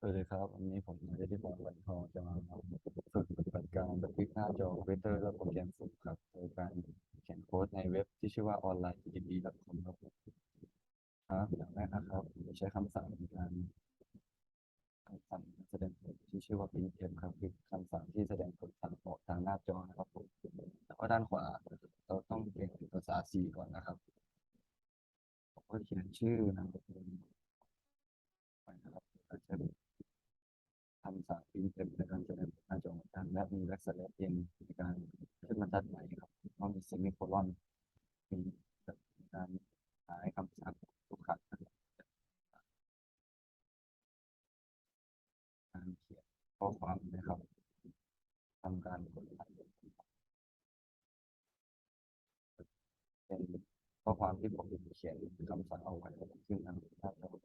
สวัสดีครับวันนี้ผมนายที่ผมวันทองจะมาฝึกปฏิบัติการบันทึกหน้าจอคอมพิวเตอร์และโปรแกรมฝึกครับโดยการเขียนโค้ดในเว็บที่ชื่อว่า online.edb.com ครับครับอย่างแรกนะครับจะใช้คำสั่งในการคำสั่งแสดงผลที่ชื่อว่า printf ครับคือคำสั่งที่แสดงผลทางออกทางหน้าจอนะครับผมแล้วก็ด้านขวาเราต้องเปลี่ยนเป็นภาษา C ก่อนนะครับผมก็เขียนชื่อนามสกุลไปนะครับอาจจะ คำสั่งพิมพ์เต็มในการแสดงหน้าจอของท่านและมีแบ็กสแลชเองในการขึ้นบรรทัดใหม่ครับแล้วมีเซมิโคลอนมีการหาให้คำสั่งทุกครั้งนการเขียนข้อความนะครับทำการกดไลค์เป็นข้อความที่ผมเขียนคำสั่งเอาไว้